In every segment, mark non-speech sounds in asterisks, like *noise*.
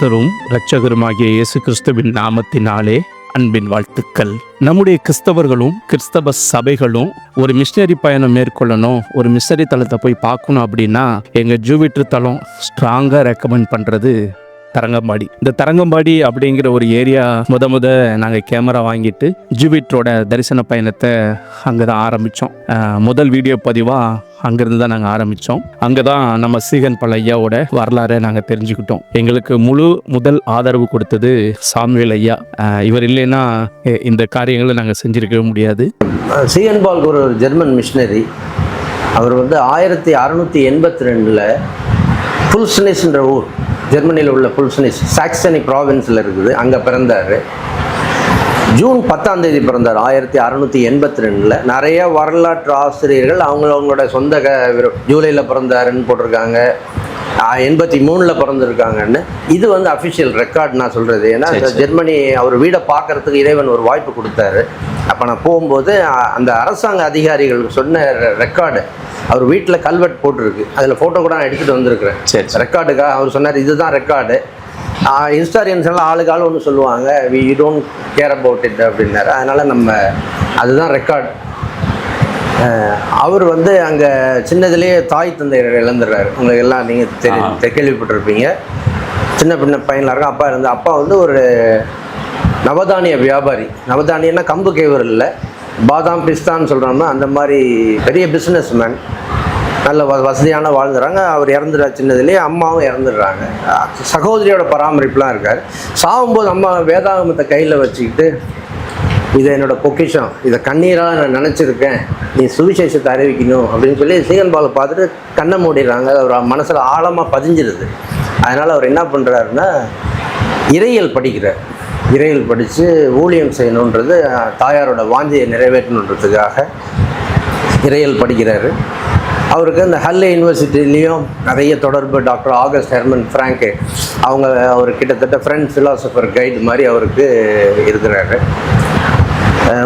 கர்த்தரும் இரட்சகருமாகிய இயேசு கிறிஸ்துவின் நாமத்தினாலே அன்பின் வாழ்த்துக்கள். நம்முடைய கிறிஸ்தவர்களும் கிறிஸ்தவ சபைகளும் ஒரு மிஷினரி பயணம் மேற்கொள்ளணும் ஒரு மிஷனரி தளத்தை போய் பார்க்கணும் அப்படின்னா எங்கள் ஜூவிட்ரு தளம் ஸ்ட்ராங்காக ரெக்கமெண்ட் பண்ணுறது தரங்கம்பாடி. இந்த தரங்கம்பாடி அப்படிங்கிற ஒரு ஏரியா முத முத நாங்கள் கேமரா வாங்கிட்டு ஜூபிட்ரோட தரிசன பயணத்தை அங்கே தான் ஆரம்பித்தோம் முதல் வீடியோ பதிவாக அங்கேருந்து தான் நாங்கள் ஆரம்பித்தோம் அங்கே தான் நம்ம சீகன் பழையாவோட வரலாறை நாங்கள் தெரிஞ்சுக்கிட்டோம். எங்களுக்கு முழு முதல் ஆதரவு கொடுத்தது சாமுவேல் ஐயா. இவர் இல்லைன்னா இந்த காரியங்களை நாங்கள் செஞ்சுருக்கவே முடியாது. சீகன் பால் ஒரு ஜெர்மன் மிஷினரி. அவர் வந்து ஆயிரத்தி அறநூற்றி எண்பத்தி ரெண்டில் புல்ஸ்னிஸ்ன்ற ஊர் ஜெர்மனியில் உள்ள புல்சனிஸ் சாக்சனி ப்ராவின்ஸில் இருக்குது அங்கே பிறந்தார். ஜூன் பத்தாம் தேதி பிறந்தார் ஆயிரத்தி அறநூற்றி எண்பத்தி ரெண்டில் நிறைய வரலாற்று ஆசிரியர்கள் அவங்க அவங்களோட சொந்த க ஜூலையில் பிறந்தாருன்னு போட்டிருக்காங்க. எண்பத்தி மூணில் பிறந்திருக்காங்கன்னு. இது வந்து அஃபிஷியல் ரெக்கார்ட் நான் சொல்கிறது ஏன்னா ஜெர்மனி அவர் வீடை பார்க்கறதுக்கு இறைவன் ஒரு வாய்ப்பு கொடுத்தாரு. அப்போ நான் போகும்போது அந்த அரசாங்க அதிகாரிகள் சொன்ன ரெக்கார்டு அவர் வீட்டில் கல்வெட் போட்டிருக்கு. அதில் ஃபோட்டோ கூட நான் எடுத்துகிட்டு வந்திருக்கிறேன். சரி, ரெக்கார்டுக்காக அவர் சொன்னார் இதுதான் ரெக்கார்டு ஹிஸ்டாரியன்ஸ் எல்லாம் ஆளுக்கு ஆள் ஒன்று சொல்லுவாங்க we don't care about it அப்படின்னாரு. அதனால் நம்ம அதுதான் ரெக்கார்டு அவர் வந்து அங்கே சின்னதுலேயே தாய் தந்தையர் இழந்துடுறாரு. உங்களுக்கு எல்லாம் நீங்கள் தெரி தெ- கேள்விப்பட்டிருப்பீங்க. சின்ன பின்ன பையனாக இருக்கும் அப்பா இருந்து அப்பா வந்து ஒரு நவதானிய வியாபாரி. நவதானியன்னா கம்பு கேவர் இல்லை. பாதாம் பிஸ்தான்னு சொல்கிறோம்னா அந்த மாதிரி பெரிய பிஸ்னஸ் மேன் நல்ல வ வசதியான வாழ்ந்துறாங்க. அவர் இறந்துடுற சின்னதுலேயே. அம்மாவும் இறந்துடுறாங்க. சகோதரியோட பராமரிப்புலாம் இருக்கார் சாகும்போது அம்மா வேதாகமத்தை கையில் வச்சுக்கிட்டு இது என்னோட பொக்கிஷம். இதை கண்ணீராக நான் நினச்சிருக்கேன். நீ சுவிசேஷத்தை அறிவிக்கணும் அப்படின்னு சொல்லி சீகன் பாலை பார்த்துட்டு கண்ணை மூடிடுறாங்க. அவர் மனசில் ஆழமாக பதிஞ்சிருது. அதனால் அவர் என்ன பண்ணுறாருன்னா இறையல் படிக்கிறார். இறையல் படித்து ஊழியம் செய்யணுன்றது தாயாரோட வாஞ்சியை நிறைவேற்றணுன்றதுக்காக இறையல் படிக்கிறாரு. அவருக்கு அந்த ஹல்லே யூனிவர்சிட்டிலையும் நிறைய தொடர்பு. டாக்டர் ஆகஸ்ட் ஹெர்மன் ஃப்ராங்கு அவங்க அவர் கிட்டத்தட்ட ஃப்ரெண்ட் ஃபிலாசபர் கைடு மாதிரி அவருக்கு இருக்கிறாரு.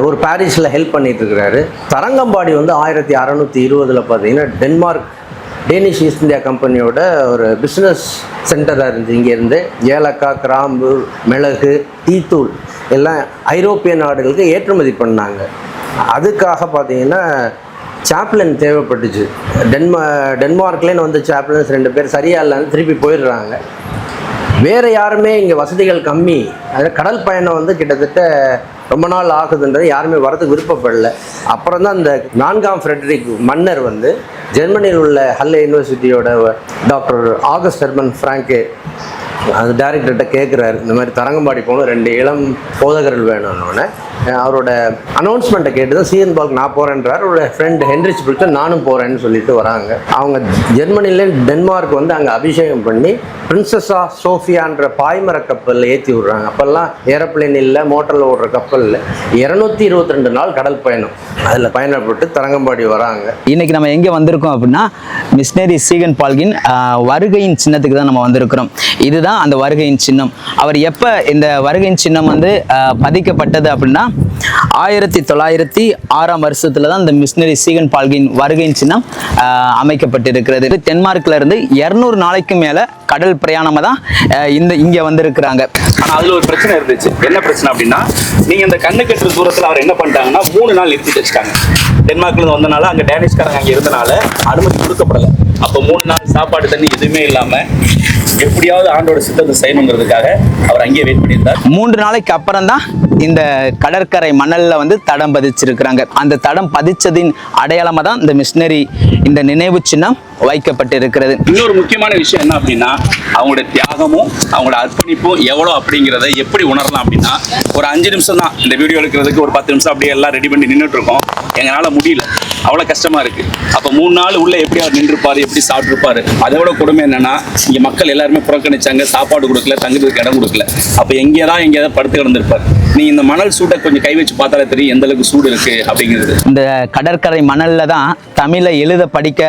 ஒரு பாரிஸில் ஹெல்ப் பண்ணிட்டு இருக்கிறாரு தரங்கம்பாடி வந்து ஆயிரத்தி அறநூற்றி இருபதில் பார்த்தீங்கன்னா டென்மார்க் டேனிஷ் ஈஸ்ட் இந்தியா கம்பெனியோட ஒரு பிஸ்னஸ் சென்டராக இருந்துச்சு. இங்கேருந்து ஏலக்காய் கிராம்பு மிளகு டீத்தூள் எல்லாம் ஐரோப்பிய நாடுகளுக்கு ஏற்றுமதி பண்ணாங்க. அதுக்காக பார்த்தீங்கன்னா சாப்ளின் தேவைப்பட்டுச்சு. டென்மா டென்மார்க்லேன்னு வந்து சாப்ளின்ஸ் ரெண்டு பேர் சரியா இல்லைன்னு திருப்பி போயிடுறாங்க. வேறு யாருமே இங்கே வசதிகள் கம்மி. அது கடல் பயணம் வந்து கிட்டத்தட்ட ரொம்ப நாள் ஆகுதுன்றது யாருமே வரதுக்கு விருப்பப்படல. அப்புறம் தான் அந்த நான்காம் ஃப்ரெட்ரிக் மன்னர் வந்து ஜெர்மனியில் உள்ள ஹல்லே யூனிவர்சிட்டியோட டாக்டர் ஆகஸ்ட் ஹெர்மன் ஃப்ராங்கே அது டேரக்டர்கிட்ட கேட்குறாரு இந்த மாதிரி தரங்கம்பாடி போகணும் ரெண்டு இளம் போதகர்கள் வேணும்னு. அவரோட அனௌன்ஸ்மெண்ட்டை கேட்டு தான் சிஎன் பால்க் நான் போகிறேன்றார் அவரோட ஃப்ரெண்ட் ஹென்ரிச் பிரிட்டன் நானும் போகிறேன்னு சொல்லிட்டு வராங்க. அவங்க ஜெர்மனில டென்மார்க் வந்து அங்கே அபிஷேகம் பண்ணி பிரின்சஸா சோஃபியான்ற பாய்மர கப்பலில் ஏற்றி விடுறாங்க. அப்போல்லாம் ஏரோப்ளேன் இல்லை மோட்டரில் ஓடுற கப்பலில் இருநூத்தி இரநூத்தி இருபத்தி ரெண்டு நாள் கடல் பயணம். அதில் பயணப்பட்டு தரங்கம்பாடி வராங்க. இன்னைக்கு நம்ம எங்கே வந்திருக்கோம் அப்படின்னா மிஷினரி சீகன் பால்கின் வருகையின் சின்னத்துக்கு தான் நம்ம வந்திருக்கிறோம். இதுதான் அந்த வருகையின் சின்னம். அவர் எப்போ இந்த வருகையின் சின்னம் வந்து பதிக்கப்பட்டது அப்படின்னா ஆயிரத்தி தொள்ளாயிரத்தி ஆறாம் வருஷத்துல தான் இந்த மிஷினரி சீகன் பால்கின் வருகையின் சின்னம் அமைக்கப்பட்டிருக்கிறது. இது தென்மார்க்ல இருந்து இரநூறு நாளைக்கு மேல கடல் பிரயாணமாக தான் இந்த இங்க வந்திருக்கிறாங்க. ஆனா அதுல ஒரு பிரச்சனை இருந்துச்சு. என்ன பிரச்சனை அப்படின்னா நீங்க இந்த கண்ணு கட்டுற தூரத்துல அவர் என்ன பண்ணிட்டாங்கன்னா மூணு நாள் நிறுத்தி வச்சுட்டாங்க. டென்மார்க்ல இருந்து வந்தனால அங்க டேனிஷ்காரங்க அங்க இருந்தனால அனுமதி கொடுக்கப்படல. அப்ப மூணு நாள் சாப்பாடு தண்ணி எதுவுமே இல்லாம எப்படியாவது ஆண்டோட சித்தத்தை செய்யணுங்கிறதுக்காக அவர் அங்கேயே வெயிட் பண்ணியிருந்தார். மூன்று நாளைக்கு அப்புறம் தான் இந்த கடற்கரை மணல்ல வந்து தடம் பதிச்சிருக்கிறாங்க. அந்த தடம் பதிச்சதின் அடையாளமா தான் இந்த மிஷினரி இந்த நினைவு சின்னம் வைக்கப்பட்டிருக்கிறது. இன்னொரு முக்கியமான விஷயம் என்ன அப்படின்னா அவங்களோட தியாகமும் அவங்களோட அர்ப்பணிப்பும் எவ்வளோ அப்படிங்கிறத எப்படி உணரலாம் அப்படின்னா ஒரு அஞ்சு நிமிஷம் தான் இந்த வீடியோ எடுக்கிறதுக்கு ஒரு பத்து நிமிஷம் அப்படியே எல்லாம் ரெடி பண்ணி நின்றுட்டு இருக்கோம் எங்களால் முடியல. அவ்வளோ கஷ்டமா இருக்கு. அப்போ மூணு நாள் உள்ள எப்படி அவர் நின்றுப்பாரு எப்படி சாப்பிட்டுருப்பாரு? அதோட கொடுமை என்னன்னா இங்கே மக்கள் எல்லாருமே புறக்கணிச்சாங்க சாப்பாடு கொடுக்கல தங்குறதுக்கு இடம் கொடுக்கல. அப்போ எங்கே தான் எங்கேயாவது படுத்து கிடந்திருப்பார். நீ இந்த மணல் சூட்டை கொஞ்சம் கை வச்சு பார்த்தாலே தெரியும் எந்த அளவுக்கு சூடு இருக்கு அப்படிங்கிறது. இந்த கடற்கரை மணல்ல தான் தமிழை எழுத படிக்க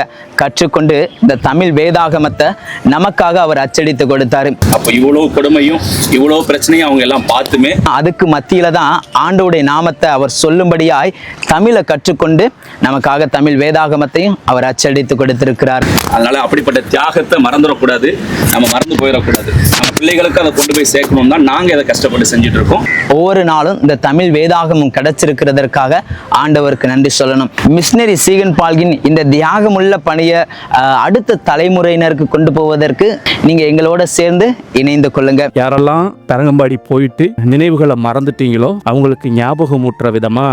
கற்றுக்கொண்டு இந்த தமிழ் வேதாகமத்தை நமக்காக அவர் அச்சடித்து கொடுத்தாரு. அப்போ இவ்வளோ கொடுமையும் இவ்வளோ பிரச்சனையும் அவங்க எல்லாம் பார்த்துமே. அதுக்கு மத்தியில தான் ஆண்டவருடைய நாமத்தை அவர் சொல்லும்படியாய் தமிழை கற்றுக்கொண்டு நமக்காக தமிழ் வேதாகமத்தையும் அவர் அச்சடித்து கொடுத்திருக்கிறார். அதனால அப்படிப்பட்ட தியாகத்தை மறந்துடக்கூடாது. நம்ம மறந்து போயிடக்கூடாது. பிள்ளைகளுக்கு அதை கொண்டு போய் சேர்க்கணும் தான் நாங்க இதை கஷ்டப்பட்டு செஞ்சுட்டு இருக்கோம் ஒவ்வொரு நாளும் இந்த தமிழ் வேதாகமம் கிடைச்சிருக்கிறதற்காக ஆண்டவருக்கு நன்றி சொல்லணும். மிஷினரி சீகன் பால்கின் இந்த தியாகமுள்ள பணியை அடுத்த தலைமுறையினருக்கு கொண்டு போவதற்கு நீங்க எங்களோட சேர்ந்து இணைந்து கொள்ளுங்க. யாரெல்லாம் தரங்கம்பாடி போயிட்டு நினைவுகளை மறந்துட்டீங்களோ அவங்களுக்கு ஞாபகமூட்டுற விதமா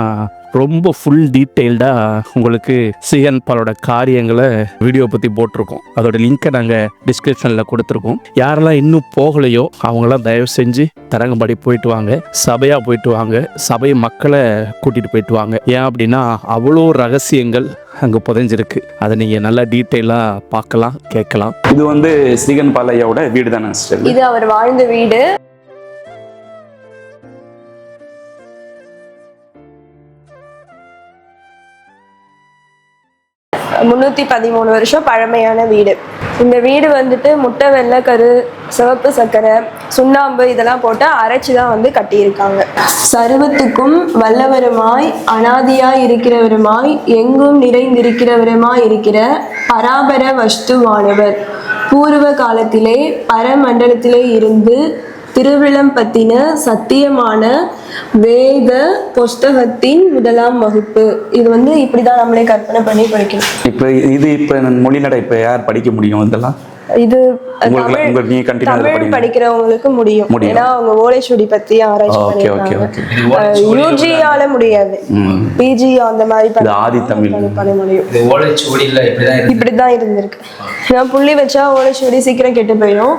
ரொம்ப ஃபுல் டீட்டெயில்டாக உங்களுக்கு சிஎன் பாலோட காரியங்களை வீடியோ பற்றி போட்டிருக்கோம். அதோட லிங்க்கை நாங்கள் டிஸ்கிரிப்ஷனில் கொடுத்துருக்கோம். யாரெல்லாம் இன்னும் போகலையோ அவங்களாம் தயவு செஞ்சு தரங்கம்பாடி போயிட்டு வாங்க. சபையாக போயிட்டு வாங்க. சபை மக்களை கூட்டிகிட்டு போயிட்டு வாங்க. ஏன் அப்படின்னா அவ்வளோ ரகசியங்கள் அங்கே புதைஞ்சிருக்கு. அதை நீங்கள் நல்லா டீட்டெயிலாக பார்க்கலாம் கேட்கலாம். இது வந்து ஸ்ரீகன் பாலையாவோட வீடு தானே இது அவர் வாழ்ந்த வீடு. முந்நூற்றி பதிமூணு வருஷம் பழமையான வீடு. இந்த வீடு வந்துட்டு முட்டை வெள்ளைக்கரு சிவப்பு சர்க்கரை சுண்ணாம்பு இதெல்லாம் போட்டு அரைச்சி தான் வந்து கட்டியிருக்காங்க. சர்வத்துக்கும் வல்லவருமாய் அனாதியாய் இருக்கிறவருமாய் எங்கும் நிறைந்திருக்கிறவருமாய் இருக்கிற பராபர வஸ்துவானவர். பூர்வ காலத்திலே பரமண்டலத்திலே இருந்து திருவிழம்பத்தின சத்தியமான வேத புஸ்தகத்தின் முதலாம் வகுப்பு. இது வந்து இப்படிதான் நம்மளே கற்பனை பண்ணி படிக்கணும். இப்போ இது இப்போ மொழிநடை இப்போ யார் படிக்க முடியும் இதெல்லாம்? இது உங்களுக்கு- தமிழ். படிக்கிறவங்களுக்கு முடியும். ஏன்னா அவங்க ஓலைச்சுவடி பத்தி ஆராய்ச்சி ஓகே ஓகே ஓகே யூஜியால முடியாது. பிஜி அந்த மாதிரி ஆதி தமிழ். பண்ண- முடியும். இப்படிதான் இருந்திருக்கு. ஏன்னா புள்ளி வச்சா ஓலைச்சுவடி சீக்கிரம் கெட்டு போயிடும்.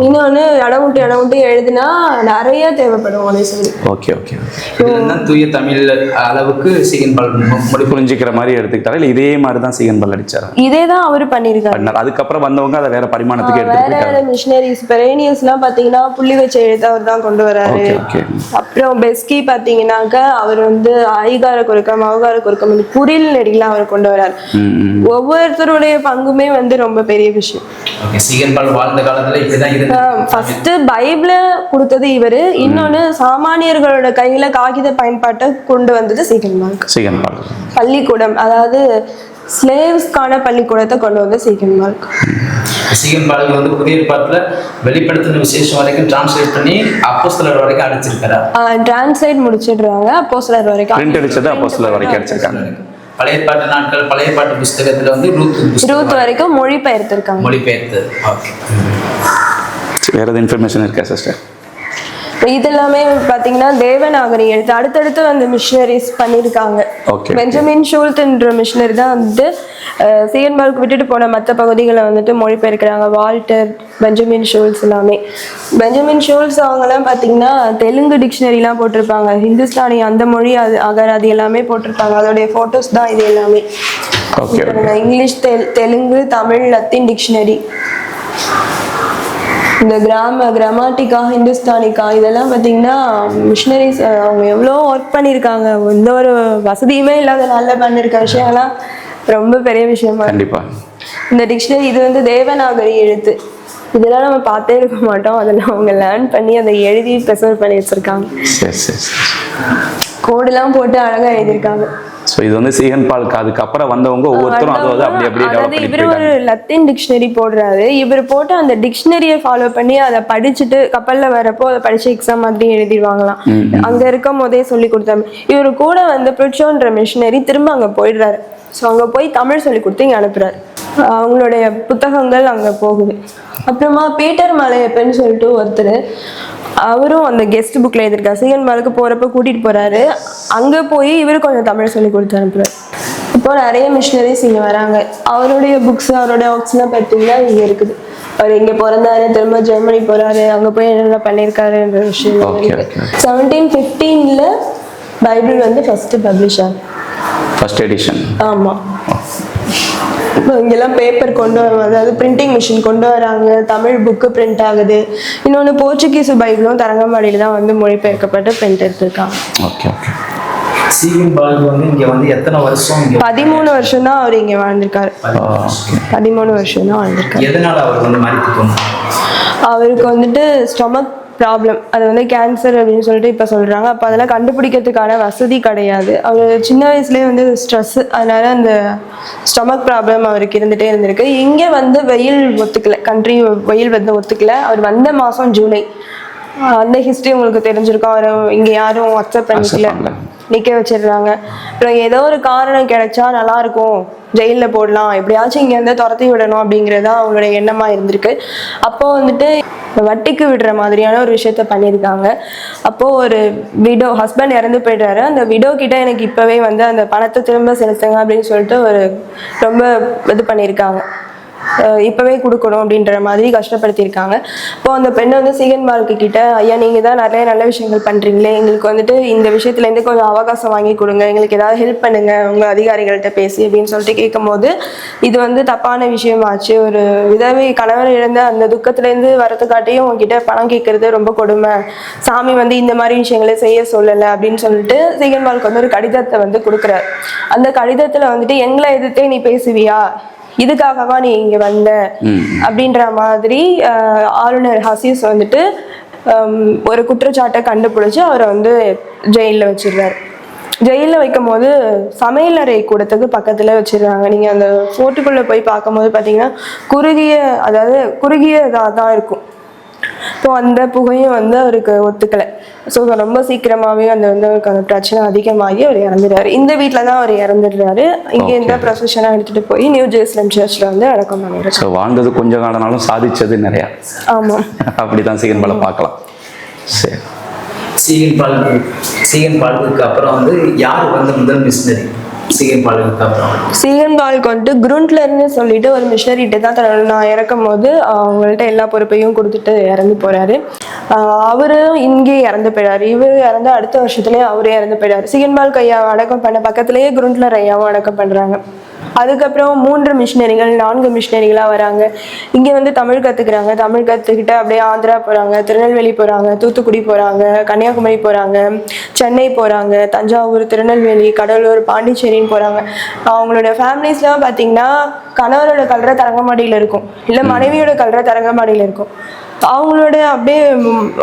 இன்னொன்னு இடம் விட்டு இடம் விட்டு எழுதுனா நிறைய தேவைப்படும் ஓலைச்சுவடி. ஓகே ஓகே தூய தமிழ் அளவுக்கு சிகன் பால் முடி புரிஞ்சுக்கிற மாதிரி எடுத்துக்கிட்டாரு? இல்லை இதே மாதிரி தான் சிகன் பல் அடிச்சாரு? இதே தான் அவரு பண்ணியிருக்காரு பண்ணார். அதுக்கப்புறம் வந்தவங்க அதை வேற பரிமாணத்துக்கு வேற எடுத்துட்டு மிஷினரிஸ் பெரேனியஸ் எல்லாம் பாத்தீங்கன்னா புள்ளி வச்ச எழுத்து அவர் தான் கொண்டு வராரு. அப்புறம் பெஸ்கி பாத்தீங்கன்னாக்க அவர் வந்து ஐகார குறுக்கம் அவகார குறுக்கம் இந்த புரில் நெடிலாம் அவர் கொண்டு வராரு. ஒவ்வொருத்தருடைய பங்குமே வந்து ரொம்ப பெரிய விஷயம். ஃபர்ஸ்ட் பைபிள கொடுத்தது இவரு. இன்னொன்னு சாமானியர்களோட கையில காகித பயன்பாட்டை கொண்டு வந்தது சீகன் மார்க் சிகன் பால். பள்ளிக்கூடம் அதாவது ஸ்லேவ்ஸ்க்கான பள்ளிக்கூடத்தை கொண்டு வந்த சீகன் மார்க் சிகன் பாலுக்கு வந்து புதிய ஏற்பாட்டுல வெளிப்படுத்தின விசேஷம் வரைக்கும் டிரான்ஸ்லேட் பண்ணி அப்போஸ்தலர் வரைக்கும் அடிச்சிருக்காரா? டிரான்ஸ்லேட் முடிச்சிடுறாங்க அப்போ சிலர் வரைக்கும். பிரிண்ட் அடிச்சது அப்போ சில வரைக்கும் அடிச்சிருக்காங்க. பழைய ஏற்பாட்டு நாட்கள் பழைய ஏற்பாட்டு புஸ்தகத்துல வந்து ரூத் இருபது வரைக்கும். மொழிபெயர்த்திருக்காங்க. மொழிபெயர்த்து ஓகே வேற எதுவும் இன்ஃபர்மேஷன் இருக்கா சிஸ்டர் இது எல்லாமே பாத்தீங்கன்னா தேவநாகரி எழுத்து அடுத்தடுத்து வந்து மிஷினரிஸ் பண்ணியிருக்காங்க. பெஞ்சமின் ஷூல்ட்ன்ற மிஷினரி தான் வந்துட்டு சிஎன்பார்க்கு விட்டுட்டு போன மற்ற பகுதிகளை வந்துட்டு மொழிபெயர்க்கிறாங்க. வால்டர் பெஞ்சமின் ஷூல்ஸ் எல்லாமே. பெஞ்சமின் ஷூல்ஸ் அவங்கெல்லாம் பார்த்தீங்கன்னா தெலுங்கு டிக்ஷனரிலாம் போட்டிருப்பாங்க. ஹிந்துஸ்தானி அந்த மொழி அது அகராதி எல்லாமே போட்டிருப்பாங்க. அதோடைய ஃபோட்டோஸ் தான் இது எல்லாமே. இங்கிலீஷ் தெல் தெலுங்கு தமிழ் லத்தீன் டிக்ஷனரி இந்த கிராம கிராமாட்டிக்கா ஹிந்துஸ்தானிக்கா இதெல்லாம் பார்த்தீங்கன்னா மிஷினரிஸ் அவங்க எவ்வளோ ஒர்க் பண்ணியிருக்காங்க. எந்த ஒரு வசதியுமே இல்லாத நல்ல பண்ணியிருக்க விஷயம்லாம் ரொம்ப பெரிய விஷயமா. கண்டிப்பா. இந்த டிக்ஷனரி இது வந்து தேவநாகரி எழுத்து. இதெல்லாம் நம்ம பார்த்தே இருக்க மாட்டோம். அதெல்லாம் அவங்க லேர்ன் பண்ணி அதை எழுதி ப்ரிசர்வ் பண்ணி வச்சிருக்காங்க. சரி சரி கோடெல்லாம் போட்டு அழகா எழுதியிருக்காங்க. ஸோ இது வந்து சிகன் பாலுக்கு அதுக்கப்புறம் வந்தவங்க ஒவ்வொருத்தரும் அதை வந்து அப்படி அப்படியே டெவலப் பண்ணி இவர் ஒரு லத்தீன் டிக்ஷனரி போடுறாரு. இவர் போட்டு அந்த டிக்ஷனரியை ஃபாலோ பண்ணி அதை படிச்சுட்டு கப்பல்ல வரப்போ அதை படிச்சு எக்ஸாம் மாதிரி எழுதிடுவாங்களாம். அங்க இருக்கும் போதே சொல்லி கொடுத்தாங்க இவர் கூட வந்து பிரிட்சோன்ற மிஷினரி திரும்ப அங்க போயிடுறாரு. ஸோ அங்க போய் தமிழ் சொல்லி கொடுத்து இங்க அனுப்புறாரு. அவங்களுடைய புத்தகங்கள் அங்க போகுது. அப்புறமா பீட்டர் மலையப்பன்னு சொல்லிட்டு ஒருத்தர். அவரும் அந்த கெஸ்ட் புக்ல எழுதியிருக்காரு. சிஎன் மாலுக்கு போறப்ப கூட்டிட்டு போறாரு. அங்க போய் இவரு கொஞ்சம் தமிழ் சொல்லி கொடுத்து அனுப்புறாரு. இப்போ நிறைய மிஷினரிஸ் இங்க வராங்க. அவருடைய புக்ஸ் அவருடைய ஒர்க்ஸ்லாம் பார்த்தீங்கன்னா இங்க இருக்குது. அவர் இங்க பிறந்தாரு திரும்ப ஜெர்மனி போறாரு அங்க போய் என்னென்ன பண்ணியிருக்காருன்ற விஷயம். செவன்டீன் ஃபிஃப்டீன்ல பைபிள் வந்து ஃபர்ஸ்ட் பப்ளிஷ் ஆகுது. ஃபர்ஸ்ட் எடிஷன் ஆமா. இப்போ *laughs* இங்கெல்லாம் பேப்பர் கொண்டு வர அதாவது பிரிண்டிங் மிஷின் கொண்டு வராங்க. தமிழ் புக்கு பிரிண்ட் ஆகுது. இன்னொன்று போர்ச்சுகீஸ் பைபிளும் தரங்கம்பாடியில் தான் வந்து மொழிபெயர்க்கப்பட்டு பிரிண்ட் எடுத்திருக்காங்க. ஓகே ஓகே சிகன் பாலுக்கு வந்து இங்க வந்து எத்தனை வருஷம் இங்க பதிமூணு வருஷம் தான் அவர் இங்கே வாழ்ந்திருக்காரு. பதிமூணு வருஷம். தான் வாழ்ந்திருக்காரு. அவருக்கு வந்துட்டு ஸ்டொமக் ப்ராப்ளம் அது வந்து கேன்சர் அப்படின்னு சொல்லிட்டு இப்போ சொல்கிறாங்க அப்போ அதெல்லாம் கண்டுபிடிக்கிறதுக்கான வசதி கிடையாது. அவர் சின்ன வயசுலேயே வந்து ஸ்ட்ரெஸ் அதனால அந்த ஸ்டொமக் ப்ராப்ளம் அவருக்கு இருந்துகிட்டே இருந்திருக்கு. இங்கே வந்து வெயில் ஒத்துக்கல. கண்ட்ரி வெயில் வந்து ஒத்துக்கல. அவர் வந்த மாதம் ஜூலை அந்த ஹிஸ்ட்ரி உங்களுக்கு தெரிஞ்சிருக்கும். அவர் இங்கே யாரும் அக்செப்ட் பண்ணிக்கல. நிற்க வச்சிடுறாங்க. அப்புறம் ஏதோ ஒரு காரணம் கிடைச்சா நல்லா இருக்கும். ஜெயிலில் போடலாம். எப்படியாச்சும் இங்கேருந்து துரத்தி விடணும் அப்படிங்கிறது தான் அவங்களுடைய எண்ணமாக இருந்திருக்கு. அப்போது வந்துட்டு வட்டிக்கு விடுற மாதிரியான ஒரு விஷயத்த பண்ணியிருக்காங்க. அப்போது ஒரு விடோ ஹஸ்பண்ட் இறந்து போயிடுறாரு அந்த விடோ கிட்ட எனக்கு இப்போவே வந்து அந்த பணத்தை திரும்ப செலுத்துங்க அப்படின்னு சொல்லிட்டு ஒரு ரொம்ப இது பண்ணியிருக்காங்க. இப்பவே கொடுக்கணும் அப்படின்ற மாதிரி கஷ்டப்படுத்தியிருக்காங்க. இப்போ அந்த பெண்ணை வந்து சீகன் மார்க்கு கிட்ட ஐயா நீங்கள் தான் நிறைய நல்ல விஷயங்கள் பண்ணுறீங்களே எங்களுக்கு வந்துட்டு இந்த விஷயத்துலேருந்து கொஞ்சம் அவகாசம் வாங்கி கொடுங்க. எங்களுக்கு ஏதாவது ஹெல்ப் பண்ணுங்க. உங்கள் அதிகாரிகள்கிட்ட பேசி அப்படின்னு சொல்லிட்டு கேட்கும்போது இது வந்து தப்பான விஷயமாச்சு. ஒரு விதவை கணவர் இழந்த அந்த துக்கத்துலேருந்து வரத்துக்காட்டியும் உங்ககிட்ட பணம் கேட்கறது ரொம்ப கொடுமை. சாமி வந்து இந்த மாதிரி விஷயங்களை செய்ய சொல்லலை அப்படின்னு சொல்லிட்டு சீகன் மார்க்கு வந்து ஒரு கடிதத்தை வந்து கொடுக்குறாரு. அந்த கடிதத்தில் வந்துட்டு எங்களை எதிர்த்தே நீ பேசுவியா? இதுக்காகவா நீ இங்க வந்த? அப்படின்ற மாதிரி ஆளுநர் ஹசீஸ் வந்துட்டு ஒரு குற்றச்சாட்டை கண்டுபிடிச்சு அவரை வந்து ஜெயிலில் வச்சிடுறாரு. ஜெயிலில் வைக்கும் போது சமையலறை கூடத்துக்கு பக்கத்தில் வச்சிடுறாங்க நீங்கள் அந்த ஃபோர்ட்டுக்குள்ளே போய் பார்க்கும்போது பார்த்தீங்கன்னா குறுகிய அதாவது குறுகியதாக தான் இருக்கும். இப்போ அந்த புகையும் வந்து அவருக்கு ஒத்துக்கலை. ஸோ ரொம்ப சீக்கிரமாகவே அந்த வந்து அவருக்கு அந்த பிரச்சனை அதிகமாகி அவர் இறந்துடுறாரு. இந்த வீட்டில் தான் அவர் இறந்துடுறாரு. இங்கே இந்த ப்ரொஃபஷனாக எடுத்துகிட்டு போய் நியூ ஜெருசலம் சர்ச்சில் வந்து அடக்கம் பண்ணிடுறாரு. ஸோ வாழ்ந்தது கொஞ்ச காலனாலும் சாதிச்சது நிறையா. ஆமாம் அப்படிதான் சீகன் பாலை பார்க்கலாம். சரி. சீகன் பாலுக்கு சீகன் பாலுக்கு அப்புறம் வந்து யார் வந்து முதல் மிஷினரி சீகன் பாலுக்கு அப்புறம் வந்துட்டு குருண்ட்லர்னு சொல்லிட்டு ஒரு மிஷனரிட்ட தான் தன்னோட நான் இறக்கும் போது அவங்கள்ட்ட எல்லா பொறுப்பையும் கொடுத்துட்டு இறந்து போறாரு. ஆஹ் அவரும் இங்கே இறந்து போயிடாரு இவர் இறந்த அடுத்த வருஷத்துலயே அவரே இறந்து போயிடாரு சீகன் பால்க் அடக்கம் பண்ண பக்கத்துலயே குருண்ட்லர் ஐயாவும் அடக்கம் பண்றாங்க. அதுக்கப்புறம் மூன்று மிஷினரிகள் நான்கு மிஷினரிகளாக வராங்க. இங்கே வந்து தமிழ் கற்றுக்குறாங்க தமிழ் கற்றுக்கிட்டு அப்படியே ஆந்திரா போகிறாங்க திருநெல்வேலி போகிறாங்க தூத்துக்குடி போகிறாங்க கன்னியாகுமரி போகிறாங்க சென்னை போகிறாங்க தஞ்சாவூர் திருநெல்வேலி கடலூர் பாண்டிச்சேரின்னு போகிறாங்க அவங்களோட ஃபேமிலிஸ்லாம் பார்த்தீங்கன்னா கணவரோட கல்ற தரங்கம்பாடியில் இருக்கும். இல்லை மனைவியோட கல்ற தரங்கம்பாடியில் இருக்கும். அவங்களோட அப்படியே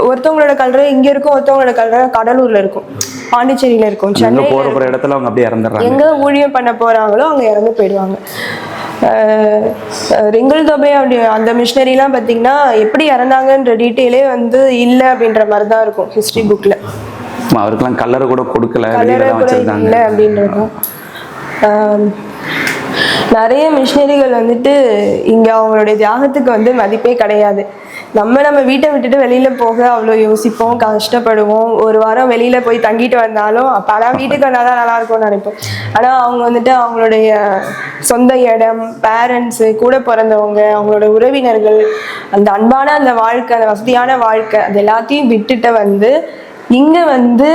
ஒருத்தவங்களோட கல்ற இங்கே இருக்கும் ஒருத்தவங்களோட கல்ற கடலூரில் இருக்கும் பாண்டிச்சேரியில் இருக்கும் சென்னை போற போற இடத்துல அவங்க அப்படியே இறந்துடுறாங்க. எங்க ஊழியம் பண்ண போறாங்களோ அங்க இறந்து போயிடுவாங்க. ரிங்கிள் தொபை அப்படி அந்த மிஷினரிலாம் பார்த்தீங்கன்னா எப்படி இறந்தாங்கன்ற டீட்டெயிலே வந்து இல்லை அப்படின்ற மாதிரி தான் இருக்கும் ஹிஸ்ட்ரி புக்கில் அவருக்கெல்லாம் கல்லறை கூட கொடுக்கல கலரை கூட வச்சிருந்தாங்க. இல்லை அப்படின்றதும் ஆம், நிறைய மிஷினரிகள் வந்துட்டு இங்கே அவங்களுடைய தியாகத்துக்கு வந்து மதிப்பே கிடையாது. நம்ம நம்ம வீட்டை விட்டுட்டு வெளியில போக அவ்வளோ யோசிப்போம் கஷ்டப்படுவோம். ஒரு வாரம் வெளியில போய் தங்கிட்டு வந்தாலும் அப்பதான் வீட்டுக்கு வந்தாதான் நல்லா இருக்கும்னு நினைப்போம். ஆனா அவங்க வந்துட்டு அவங்களுடைய சொந்த இடம் பேரண்ட்ஸு கூட பிறந்தவங்க அவங்களோட உறவினர்கள் அந்த அன்பான அந்த வாழ்க்கை அந்த வசதியான வாழ்க்கை அது எல்லாத்தையும் விட்டுட்டு வந்து இங்க வந்து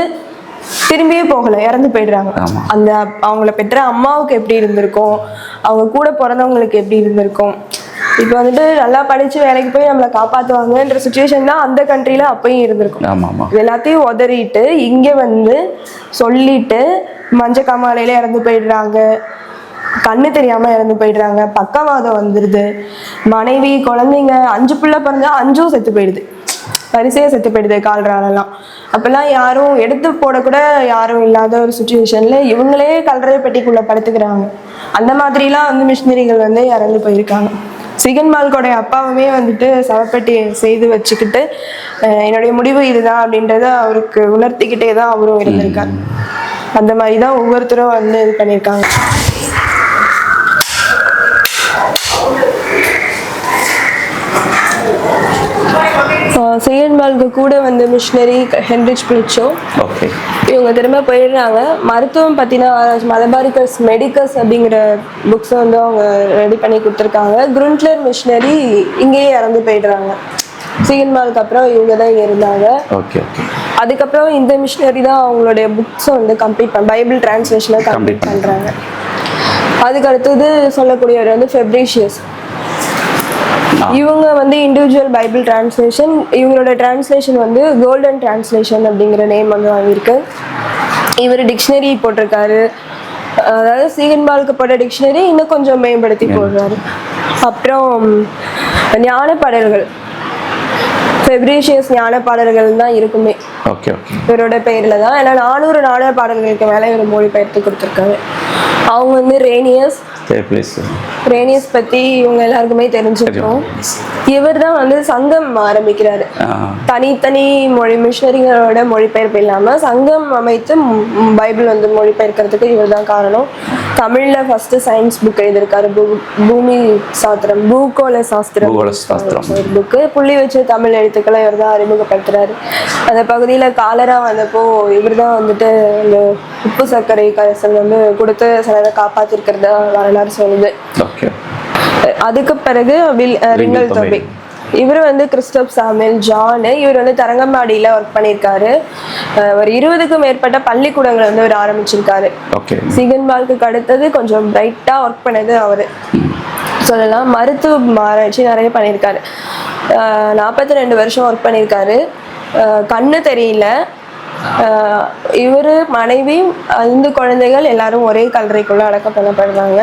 திரும்பியே போகல இறந்து போயிடுறாங்க. அந்த அவங்கள பெற்ற அம்மாவுக்கு எப்படி இருந்திருக்கும்? அவங்க கூட பிறந்தவங்களுக்கு எப்படி இருந்திருக்கும்? இப்போ வந்துட்டு நல்லா படிச்சு வேலைக்கு போய் நம்மளை காப்பாத்துவாங்கன்ற சுச்சுவேஷன் தான் அந்த கண்ட்ரில அப்பயும் இருந்திருக்கும். ஆமா ஆமா. இது எல்லாத்தையும் உதறிட்டு இங்க வந்து சொல்லிட்டு மஞ்ச காமாலையில இறந்து போயிடுறாங்க. கண்ணு தெரியாம இறந்து போயிடுறாங்க. பக்கவாதம் வந்துடுது மனைவி குழந்தைங்க அஞ்சு பிள்ளை பிறந்தா அஞ்சும் செத்து போயிடுது. வரிசையா செத்து போயிடுது கால்றாலெல்லாம். அப்பெல்லாம் யாரும் எடுத்து போடக்கூட யாரும் இல்லாத ஒரு சுச்சுவேஷன்ல இவங்களே கல்றரை பெட்டிக்குள்ள படுத்துக்கிறாங்க. அந்த மாதிரிலாம் வந்து மிஷினரிகள் வந்து இறந்து போயிருக்காங்க. சிகன் மால்கோடைய அப்பாவுமே வந்துட்டு சவப்பெட்டி செய்து வச்சுக்கிட்டு அஹ், என்னுடைய முடிவு இதுதான் அப்படின்றத அவருக்கு உணர்த்திக்கிட்டே தான் அவரும் இருந்திருக்கார். அந்த மாதிரி தான் ஒவ்வொருத்தரும் வந்து இது பண்ணியிருக்காங்க. சிகன் மால்க்கு கூட வந்து மிஷினரி ஹென்ரிச் பிளிச்சோ ஓகே இவங்க திரும்ப போயிடுறாங்க. மருத்துவம் பற்றின ஆராய்ச்சி மலபாரிக்கஸ் மெடிக்கஸ் அப்படிங்கிற புக்ஸை வந்து அவங்க ரெடி பண்ணி கொடுத்துருக்காங்க. குருண்ட்லர் மிஷினரி இங்கேயே இறந்து போயிடுறாங்க. சீகன்மாலுக்கு அப்புறம் இவங்க தான் இங்கே இருந்தாங்க. ஓகே அதுக்கப்புறம் இந்த மிஷினரி தான் அவங்களுடைய புக்ஸை வந்து கம்ப்ளீட் பண்ண பைபிள் டிரான்ஸ்லேஷனை கம்ப்ளீட் பண்ணுறாங்க அதுக்கு அடுத்தது சொல்லக்கூடியவர் வந்து ஃபெப்ரிஷியஸ் *laughs* இவங்க வந்து இண்டிவிஜுவல் பைபிள் டிரான்ஸ்லேஷன் இவங்களோட டிரான்ஸ்லேஷன் வந்து கோல்டன் டிரான்ஸ்லேஷன் அப்படிங்கிற நேம் வந்து வாங்கியிருக்கு. இவர் டிக்ஷனரி போட்டிருக்காரு. அதாவது சீகன்பாலுக்கு போட்ட டிக்ஷனரி இன்னும் கொஞ்சம் மேம்படுத்தி போடுறாரு. அப்புறம் ஞான பாடல்கள் ஃபெப்ரீஷியஸ் ஞான பாடல்கள் தான் இருக்குமே இவரோட பெயர்ல தான். ஏன்னா நானூறு நாடக பாடல்களுக்கு மேல இவர் மொழிபெயர்த்து கொடுத்துருக்காரு. அவங்க வந்து ரேனியஸ் ரேனியஸ் பத்தி இவங்க எல்லாருக்குமே தெரிஞ்சிருக்கும் இவர் தான் வந்து சங்கம் ஆரம்பிக்கிறாரு. தனித்தனி மொழி மிஷினரிகளோட மொழிபெயர்ப்பு இல்லாம சங்கம் அமைத்து பைபிள் வந்து மொழிபெயர்க்கிறதுக்கு இவர் தான் காரணம். தமிழ்ல ஃபர்ஸ்ட் சயின்ஸ் புக் எழுதியிருக்காரு. பூமி சாஸ்திரம் பூகோள சாஸ்திரம். புக்கு புள்ளி வச்சு தமிழ் எழுத்துக்களை இவர் தான் அறிமுகப்படுத்துறாரு. அந்த பகுதியில காலரா வந்தப்போ இவர் தான் வந்துட்டு உப்பு சர்க்கரை கரைசல் வந்து கொடுத்து சிலரை காப்பாத்திருக்கிறதா வரலாறு சொல்லுது. ஓகே அதுக்கு பிறகு வில் ரிங்கல் தொகை இவர் வந்து கிறிஸ்டப் சாமியல் ஜான். இவர் வந்து தரங்கம்பாடியில ஒர்க் பண்ணியிருக்காரு. ஒரு இருபதுக்கும் மேற்பட்ட பள்ளிக்கூடங்களை வந்து இவர் ஆரம்பிச்சிருக்காரு. ஓகே சிகன்பால்க்கு அடுத்தது கொஞ்சம் பிரைட்டா ஒர்க் பண்ணது அவரு. சொல்லலாம் மருத்துவ ஆராய்ச்சி நிறைய பண்ணியிருக்காரு. நாற்பத்தி ரெண்டு வருஷம் ஒர்க் பண்ணியிருக்காரு. கண்ணு தெரியல. இவரு மனைவி ஐந்து குழந்தைகள் எல்லாரும் ஒரே கல்லறைக்குள்ள அடக்கம் பண்ணப்படுறாங்க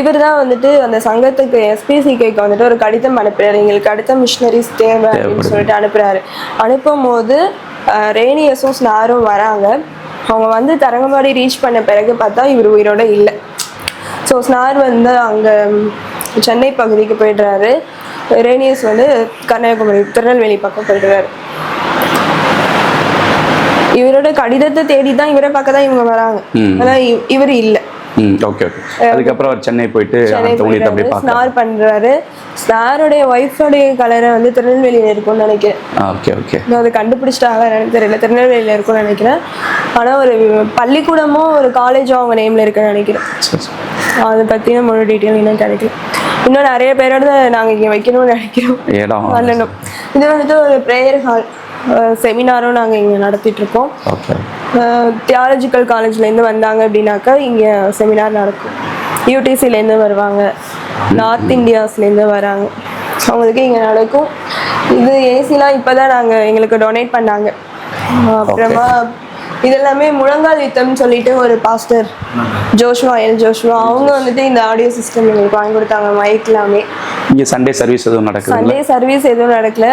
இவர் தான் வந்துட்டு அந்த சங்கத்துக்கு எஸ்பிசிக்கு வந்துட்டு ஒரு கடிதம் அனுப்புறாரு. எங்களுக்கு அடுத்த மிஷினரிஸ் தேவை அப்படின்னு சொல்லிட்டு அனுப்புறாரு. அனுப்பும் போது ஆஹ் ரேனியஸும் ஸ்னாரும் வராங்க. அவங்க வந்து தரங்கம்பாடி ரீச் பண்ண பிறகு பார்த்தா இவர் உயிரோட இல்லை. ஸோ ஸ்னார் வந்து அங்கே சென்னை பகுதிக்கு போயிடுறாரு. ரேனியஸ் வந்து கன்னியாகுமரி திருநெல்வேலி பக்கம் போயிடுறாரு. இவரோட கடிதத்தை தேடி தான் இவரை பார்க்க தான் இவங்க வராங்க. ஆனா இவ- இவர் இல்ல. ஓகே ஓகே அதுக்கப்புறம் அவர் சென்னை போயிட்டு ஊழியத்தை அப்படியே ஸ்னார் பண்றாரு. ஸ்னாருடைய ஒய்ஃபோடைய கலரை வந்து திருநெல்வேலியில இருக்கும்னு நினைக்கிறேன். ஓகே ஓகே இன்னும் அதை கண்டுபிடிச்சிட்டாங்க என்னன்னு தெரியல. திருநெல்வேலியில இருக்கும்னு நினைக்கிறேன். ஆனா ஒரு பள்ளிக்கூடமும் ஒரு காலேஜும் அவங்க நேம்ல இருக்குன்னு நினைக்கிறேன். அதை பத்தின முழு டீட்டெயில் இன்னும் கிடைக்கல இன்னும் நிறைய பேரோட நாங்க இங்க வைக்கணும்னு நினைக்கிறோம். இடம். இது வந்துட்டு ஒரு ப்ரேயர் ஹால் செமினாரும் நாங்க இங்க நடத்திட்டு இருக்கோம் ஓகே தியாலஜிக்கல் காலேஜ்லேருந்து வந்தாங்க அப்படின்னாக்கா இங்கே செமினார் நடக்கும். யூடிசிலேருந்து வருவாங்க. நார்த் இந்தியாஸ்லேருந்து வராங்க. அவங்களுக்கு இங்கே நடக்கும். இது ஏசிலாம் இப்போ தான் நாங்கள் எங்களுக்கு டொனேட் பண்ணாங்க. அப்புறமா இதெல்லாமே முழங்கால் யுத்தம்னு சொல்லிட்டு ஒரு பாஸ்டர் ஜோஷ்வா எல் ஜோஷ்வா அவங்க வந்துட்டு இந்த ஆடியோ சிஸ்டம் எங்களுக்கு வாங்கி கொடுத்தாங்க மைக் எல்லாமே இங்கே சண்டே சர்வீஸ் எதுவும் நடக்குதுங்களா சண்டே சர்வீஸ் எதுவும் நடக்கல.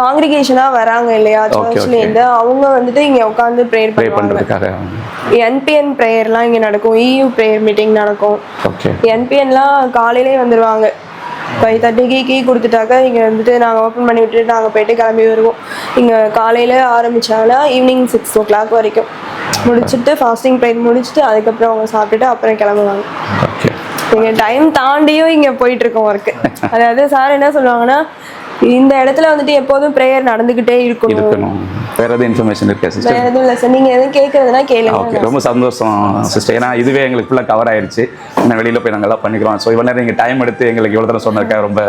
காங்கிரிகேஷனா வராங்க இல்லையா? சர்ச்ல இருந்து அவங்க வந்துட்டு இங்க உட்காந்து ப்ரேயர் பண்ணுறதுக்காக என்பிஎன் ப்ரேயர்லாம் இங்க நடக்கும். இயூ ப்ரேயர் மீட்டிங் நடக்கும். என்பிஎன்லாம் காலையிலே வந்துருவாங்க. ஃபைவ் தேர்ட்டிக்கு கீ கொடுத்துட்டாக்க இங்கே வந்துட்டு நாங்கள் ஓப்பன் பண்ணி விட்டுட்டு நாங்கள் போயிட்டு கிளம்பி வருவோம். இங்கே காலையில் ஆரம்பிச்சாங்கன்னா ஈவினிங் சிக்ஸ் ஓ கிளாக் வரைக்கும். முடிச்சுட்டு ஃபாஸ்டிங் ப்ரேயர் முடிச்சுட்டு அதுக்கப்புறம் அவங்க சாப்பிட்டுட்டு அப்புறம் கிளம்புவாங்க. இங்க டைம் தாண்டியும் இங்க போயிட்டு இருக்கோம் ஒர்க் அதாவது சார் என்ன சொல்லுவாங்கன்னா இந்த இடத்துல வந்துட்டு எப்போதும் ப்ரேயர் நடந்துகிட்டே இருக்கணும். வேற எதுவும் இன்ஃபர்மேஷன் இருக்கா சிஸ்டர் வேற எதுவும் இல்லை சார் நீங்க எதுவும் கேட்கறதுனா ஓகே கேளுங்க ரொம்ப சந்தோஷம் சிஸ்டர் ஏன்னா இதுவே எங்களுக்கு ஃபுல்லாக கவர் ஆயிருச்சு. இன்னும் வெளியில் போய் நாங்கள் எல்லாம் பண்ணிக்கிறோம். ஸோ இவ்வளோ நேரம் நீங்கள் டைம் எடுத்து எங்களுக்கு இவ்வளோ தூரம் சொன்னதுக்காக ரொம்ப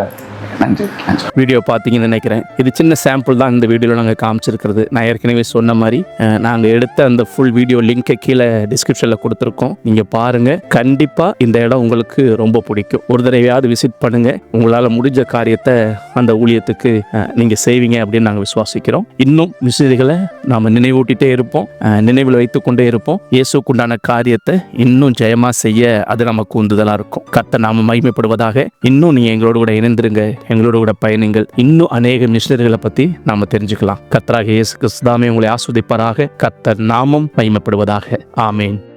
நன்றி. நன்றி. வீடியோ பார்த்தீங்கன்னு நினைக்கிறேன். இது சின்ன சாம்பிள் தான் இந்த வீடியோவில் நாங்கள் காமிச்சிருக்கிறது. நான் ஏற்கனவே சொன்ன மாதிரி நாங்கள் எடுத்த அந்த ஃபுல் வீடியோ லிங்கை கீழே டிஸ்கிரிப்ஷனில் கொடுத்துருக்கோம். நீங்கள் பாருங்கள் கண்டிப்பாக இந்த இடம் உங்களுக்கு ரொம்ப பிடிக்கும். ஒரு தடவையாவது விசிட் பண்ணுங்கள் உங்களால் முடிஞ்ச காரியத்தை அந்த ஊழியத்துக்கு நீங்கள் செய்வீங்க அப்படின்னு நாங்கள் விசுவாசிக்கிறோம். இன்னும் விசிதிகளை நாம் நினைவூட்டிகிட்டே இருப்போம். நினைவில் வைத்து கொண்டே இருப்போம். இயேசுக்குண்டான காரியத்தை இன்னும் ஜெயமாக செய்ய அது நமக்கு உந்துதலாக இருக்கும். கத்தை நாம மகிமைப்படுவதாக. இன்னும் நீங்கள் எங்களோட கூட இணைந்திருங்க. எங்களோட கூட பயணிங்கள் இன்னும் அநேக மிஷினரிகளை பற்றி நாம தெரிஞ்சுக்கலாம். கத்ராக இயேசு கிறிஸ்தாமே உங்களை ஆஸ்வதிப்பாராக. கர்த்தர் நாமம் மகிமைப்படுவதாக. ஆமேன்.